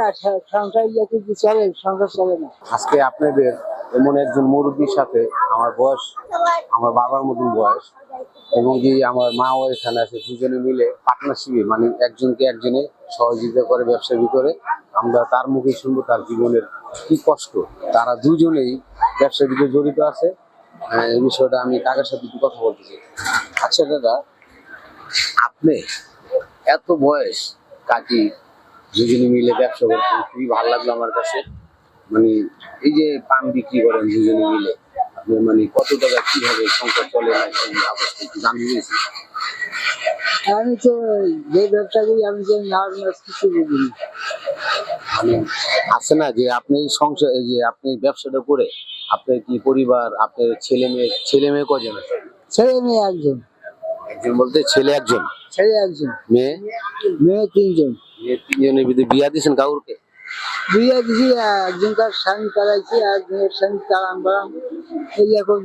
না সংসার ইয়ে কিন্তু চলে? সংসার চলে না। আজকে আপনাদের এমন একজন মুরব্বীর সাথে আমার বয়স, আমার বাবার মতন বয়স, এবং কি আমার মাও এখানে আছে, দুজনে মিলে পার্টনারশিপে মানে একজনকে একজনে সহযোগিতা করে, ব্যবসার ভিতরে, আমরা তার মুখে শুনব তার জীবনের কি কষ্ট। তারা দুজনেই ব্যবসার ভিতরে জড়িত আছে। এই বিষয়টা আমি কাকার সাথে একটু কথা বলতে চাই। আচ্ছা দাদা, আপনি এত বয়স কাকি দুজনে মিলে ব্যবসা করছেন খুবই ভালো লাগল আমার কাছে। মানে এই যে পান বিক্রি করেন দুজনে মিলে আপনি মানে কত টাকা কীভাবে সংসার চলে না সেই অবস্থা একটু জানতে পেরেছি আমি তো যে ব্যবসা করি আমি নাচ নাচ কিছু বুঝিনি মানে আছে না যে আপনি সংসার এই যে আপনি ব্যবসাটা করে আপনার কি পরিবার আপনার ছেলে মেয়ে ছেলে মেয়ে কজন আছে? ছেলে মেয়ে একজন। একজন বলতে ছেলে একজন? ছেলে একজন। মেয়ে? মেয়ে তিনজন। বিয়া দিয়েছেন কাউকে বিয়ে দিছি একজন তার স্বামী চালাইছি আর চালান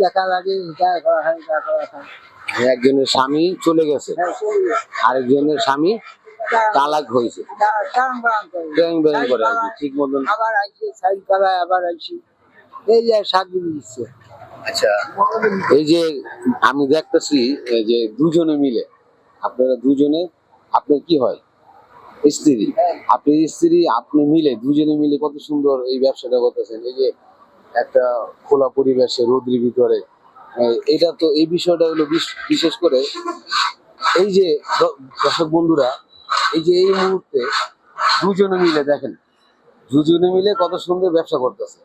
দেখা লাগে এটা করা হয় এটা করা হয়। মানে একজনের স্বামী চলে গেছে হ্যাঁ। আরেকজনের স্বামী তালাক হয়েছে। ঠিক মতন। আবার আইছি সাইড চালায় আবার আইছি এই যে দিন দিচ্ছে। আচ্ছা এই যে আমি দেখতেছি এই যে দুজনে মিলে আপনারা দুজনে আপনার কি হয়? স্ত্রী। আপনি স্ত্রী, আপনি মিলে, দুজনে মিলে কত সুন্দর এই ব্যবসাটা করতেছেন। এই যে একটা খোলা পরিবেশে রোদ্রির ভিতরে এটা তো, এই বিষয়টা হলো বিশ- বিশেষ করে এই যে দর্শক বন্ধুরা, এই যে এই মুহূর্তে দুজনে মিলে দেখেন, দুজনে মিলে কত সুন্দর ব্যবসা করতেছে।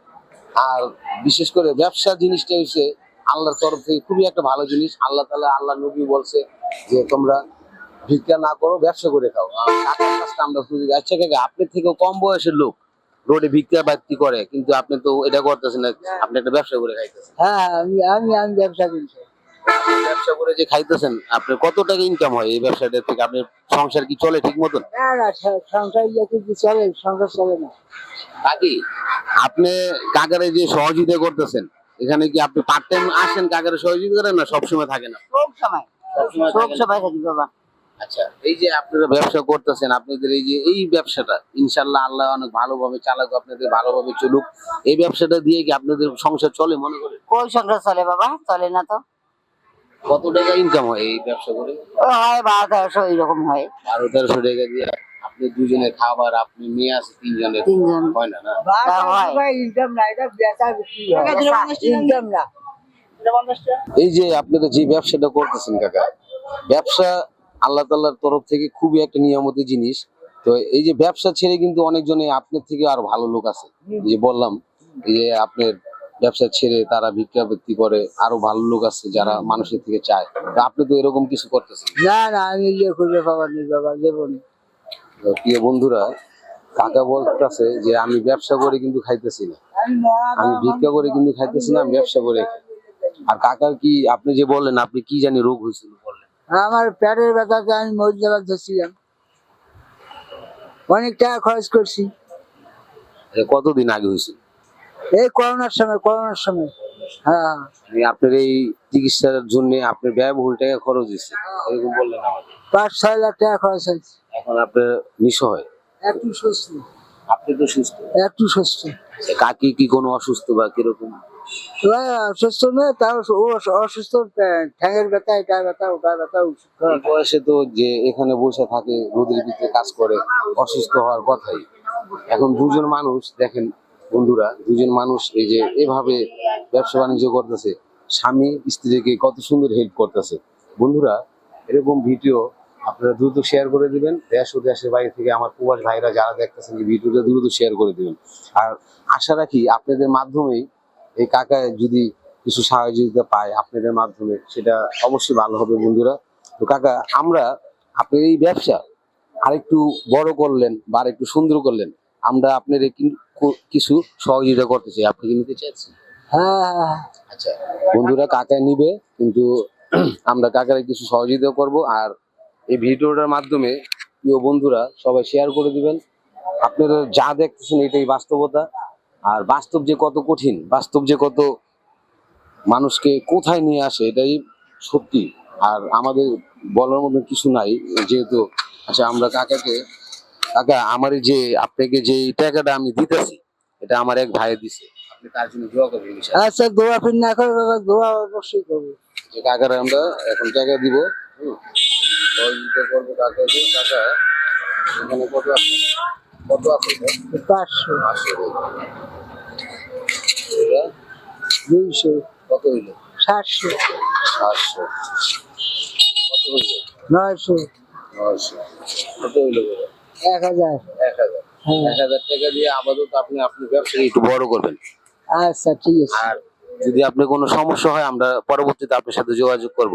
আর বিশেষ করে ব্যবসা জিনিসটা হচ্ছে আল্লাহর তরফ থেকে খুবই একটা ভালো জিনিস। আল্লাহ তালা আল্লাহ নবী বলছে যে তোমরা ভিক্ষা না করো ব্যবসা করে খাও। আর টাকার কাজটা আমরা খুঁজি। আচ্ছা কাকা আপনার থেকেও কম বয়সের লোক রোডে ভিক্ষা ব্যক্তি করে কিন্তু আপনি তো এটা করতেছেন না আপনি একটা ব্যবসা করে খাইতেছেন। হ্যাঁ আমি আমি আমি ব্যবসা করছি ব্যবসা করে যে খাইতেছেন আপনার কত টাকা ইনকাম হয় এই ব্যবসাটা থেকে? আপনার সংসার কি চলে ঠিক মতন? না না সংসার চলে? সংসার চলে না। কাকি আপনি কাকারে যে সহযোগিতা করতেছেন এখানে কি আপনি পার্ট টাইম আসেন কাকারে সহযোগিতা করেন না? সবসময় থাকে না? সব সময় সব সময় থাকি বাবা। আচ্ছা এই যে আপনারা ব্যবসা করতেছেন আপনাদের এই যে এই ব্যবসাটা ইনশাল্লাহ আল্লাহ অনেক ভালোভাবে চালাক আপনাদের ভালোভাবে চলুক। এই ব্যবসাটা দিয়ে কি আপনাদের সংসার চলে মনে করে কই সংসার চলে বাবা? চলে না তো। কত টাকা ইনকাম হয় এই ব্যবসা করে? হয় বারো তেরোশো এইরকম হয়। বারো তেরোশো টাকা দিয়ে আপনি দুজনের খাবার আপনি মেয়ে আছে তিনজনের তিনজন। হয় না না? ইনকাম না এটা বেচা বিক্রি ইনকাম না। এই যে আপনারা যে ব্যবসাটা করতেছেন কাকা ব্যবসা আল্লাহ তাল্লাহর তরফ থেকে খুবই একটা নিয়ামতি জিনিস। তো এই যে ব্যবসা ছেড়ে কিন্তু অনেকজনে আপনার থেকে আরও ভালো লোক আছে। যে বললাম যে আপনার ব্যবসা ছেড়ে তারা ভিক্ষাবৃত্তি করে আরও ভালো লোক আছে যারা মানুষের থেকে চায়। তো আপনি তো এরকম কিছু করতেছেন? না না আমি ইয়ে বাবা দেবো প্রিয় বন্ধুরা কাকা বলতেছে যে আমি ব্যবসা করে কিন্তু খাইতেছি না। আমি ভিক্ষা করে কিন্তু খাইতেছি না আমি ব্যবসা করে আর কাকার কি আপনি যে বললেন আপনি কি জানি রোগ হয়েছিল? আমার পেটের ব্যথাতে আমি মরে যাবার ধরছিলাম। অনেক টাকা খরচ করছি। কতদিন আগে হয়েছে? এই করোনার সময় করোনার সময়। হ্যাঁ আপনার এই চিকিৎসার জন্য আপনার ব্যয়বহুল টাকা খরচ দিচ্ছে এরকম বললেন আমাকে। পাঁচ ছয় লাখ টাকা খরচ হয়েছে। এখন আপনার নিঃসহায় একটু সুস্থ। আপনি তো সুস্থ। একটু সুস্থ। কাকি কি কোনো অসুস্থ বা কীরকম? অসুস্থ নয়, তাও অসুস্থ ঠ্যাঙের ব্যথা এটা ব্যথা ওটা ব্যথা বয়সে তো যে এখানে বসে থাকে, রোদের ভিতরে কাজ করে, অসুস্থ হওয়ার কথাই। এখন দুজন মানুষ, দেখেন বন্ধুরা, দুজন মানুষ এই যে এভাবে ব্যবসা বাণিজ্য করতেছে, স্বামী স্ত্রীকে কত সুন্দর হেল্প করতেছে। বন্ধুরা, এরকম ভিডিও আপনারা দ্রুত শেয়ার করে দিবেন। দেশ ও দেশের বাইরে থেকে আমার প্রবাস ভাইরা যারা দেখতেছেন, এই ভিডিওটা দ্রুত শেয়ার করে দিবেন। আর আশা রাখি আপনাদের মাধ্যমেই এই কাকা যদি কিছু সহযোগিতা পায় আপনাদের মাধ্যমে সেটা অবশ্যই ভালো হবে বন্ধুরা। তো কাকা আমরা আপনার এই ব্যবসা আরেকটু বড় করলেন বা আরেকটু সুন্দর করলেন আমরা আপনার কিছু সহযোগিতা করতে চাই। আপনি কি নিতে চাইছেন? হ্যাঁ হ্যাঁ, হ্যাঁ। আচ্ছা বন্ধুরা কাকা নিবে কিন্তু আমরা কাকারে কিছু সহযোগিতা করব। আর এই ভিডিওটার মাধ্যমে প্রিয় বন্ধুরা সবাই শেয়ার করে দিবেন। আপনারা যা দেখতেছেন এটাই বাস্তবতা। আর বাস্তব যে কত কঠিন বাস্তব যে কত মানুষকে কোথায় নিয়ে আসে এটাই সত্যি। আর আমাদের বলার মতো কিছু নাই যেহেতু আচ্ছা আমরা কাকাকে কাকা আমার যে আপনাকে যে টাকাটা আমি দিতেছি এটা আমার এক ভাই দিছে। আপনি তার জন্য দোয়া করবেন আচ্ছা দোয়া ফির না করে দোয়া অবশ্যই করব। যে কাকার আমরা এখন টাকা দিব হুম। করব কাকাকে কাকা এখানে কত আছে? কত আছে? পাঁচশো। পাঁচশো। এটা দুইশো। কত হইল সাতশো। সাতশো। কত হইল নয়শো। নয়শো। কত হইল? এক হাজার। এক হাজার। হ্যাঁ। এক হাজার টাকা দিয়ে আপাতত আপনি আপনার ব্যবসাকে একটু বড় করবেন। আচ্ছা ঠিক আছে। আর যদি আপনার কোনো সমস্যা হয় আমরা পরবর্তীতে আপনার সাথে যোগাযোগ করব।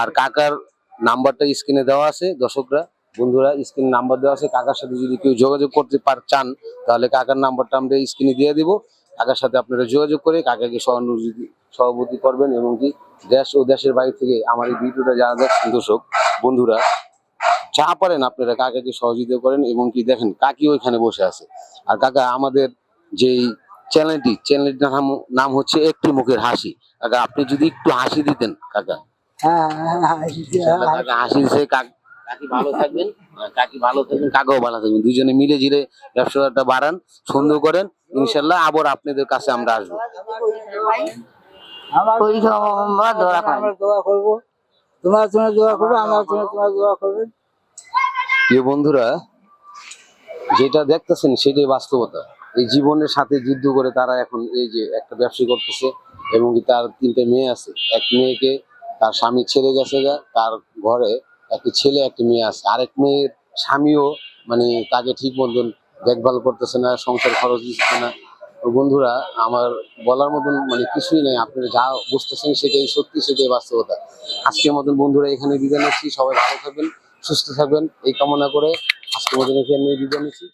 আর কাকার নাম্বারটা স্ক্রিনে দেওয়া আছে দর্শকরা বন্ধুরা স্ক্রিনে নাম্বার দেওয়া আছে। কাকার সাথে যদি কেউ যোগাযোগ করতে পার চান তাহলে কাকার নাম্বারটা আমরা স্ক্রিনে দিয়ে দিব। কাকার সাথে আপনারা যোগাযোগ করে কাকাকে সহানুভূতি সভাপতি করবেন এবং কি দেশ ও দেশের বাইরে থেকে আমার এই ভিডিওটা যারা দেখছেন দর্শক বন্ধুরা যা পারেন আপনারা কাকাকে সহযোগিতা করেন এবং কি দেখেন কাকি ওইখানে বসে আছে। আর কাকা আমাদের যেই চ্যানেলটি চ্যানেলটির নাম নাম হচ্ছে একটি মুখের হাসি। কাকা আপনি যদি একটু হাসি দিতেন কাকা। হ্যাঁ হ্যাঁ, হ্যাঁ, হাসি দিছে কাক- কাকি ভালো থাকবেন কাকি ভালো থাকবেন কাকাও ভালো থাকবেন। দুজনে মিলে জিরে ব্যবসাটা বাড়ান সুন্দর করেন ইনশাল্লাহ আবার আপনাদের কাছে আমরা আসব। আমার দোয়া করেন। আমরা দোয়া করব। তোমার জন্য দোয়া করব আমার জন্য তোমার দোয়া করবে প্রিয় বন্ধুরা যেটা দেখতেছেন সেটাই বাস্তবতা। এই জীবনের সাথে যুদ্ধ করে তারা এখন এই যে একটা ব্যবসা করতেছে এবং কি তার তিনটে মেয়ে আছে। এক মেয়েকে তার স্বামী ছেড়ে গেছে তার ঘরে একটি ছেলে, একটি মেয়ে আছে। আরেক মেয়ের স্বামীও মানে তাকে ঠিক মতন দেখভাল করতেছে না, সংসার খরচ দিচ্ছে না। বন্ধুরা, আমার বলার মতন মানে কিছুই নাই। আপনারা যা বুঝতেছেন সেটাই সত্যি, সেটাই বাস্তবতা। আজকের মতন বন্ধুরা এখানে বিদায় নিচ্ছি। সবাই ভালো থাকবেন, সুস্থ থাকবেন। এই কামনা করে আজকের মতন এখানে বিদায় নিচ্ছি।